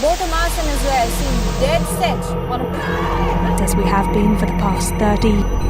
Both Hamas and Israel seem dead set. On a as we have been for the past 30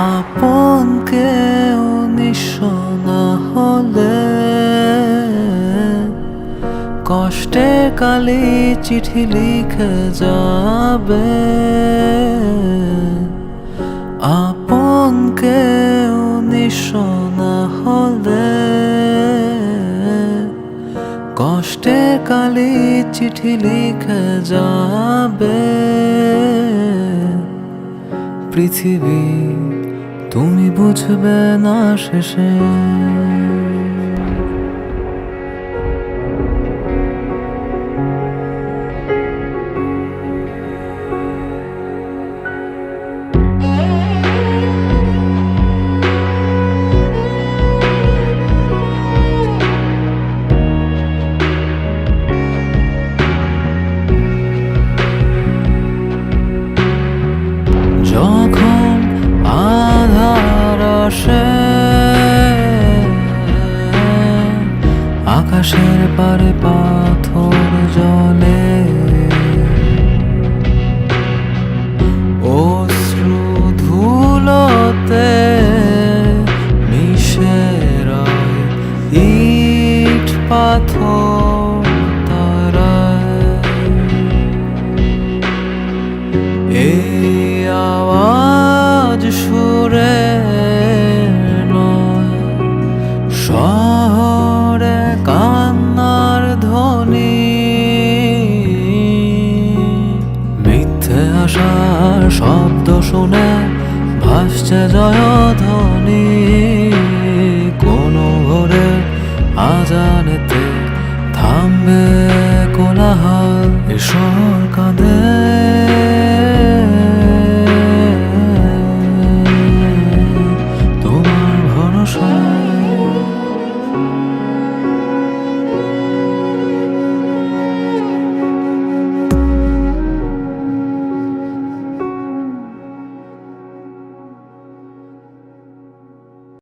আপন কেউ নিঃস্ব না হলে কষ্টে কালি চিঠি লিখে যাবে। আপন কেউ নিঃস্ব না হলে কষ্টে কালি চিঠি লিখে যাবে। পৃথিবী তুমি বুঝবে না শেষে। যখন আকাশের পারে পাথর জলে অশ্রু ধুলোতে মিশে ইট পাথর এই আওয়াজ সুরে নয় শহরে শব্দ শুনে ভাসছে জয়ধ্বনি। কোনো ঘরে আজানেতে থামবে কোলাহল। ঈশ্বর শহর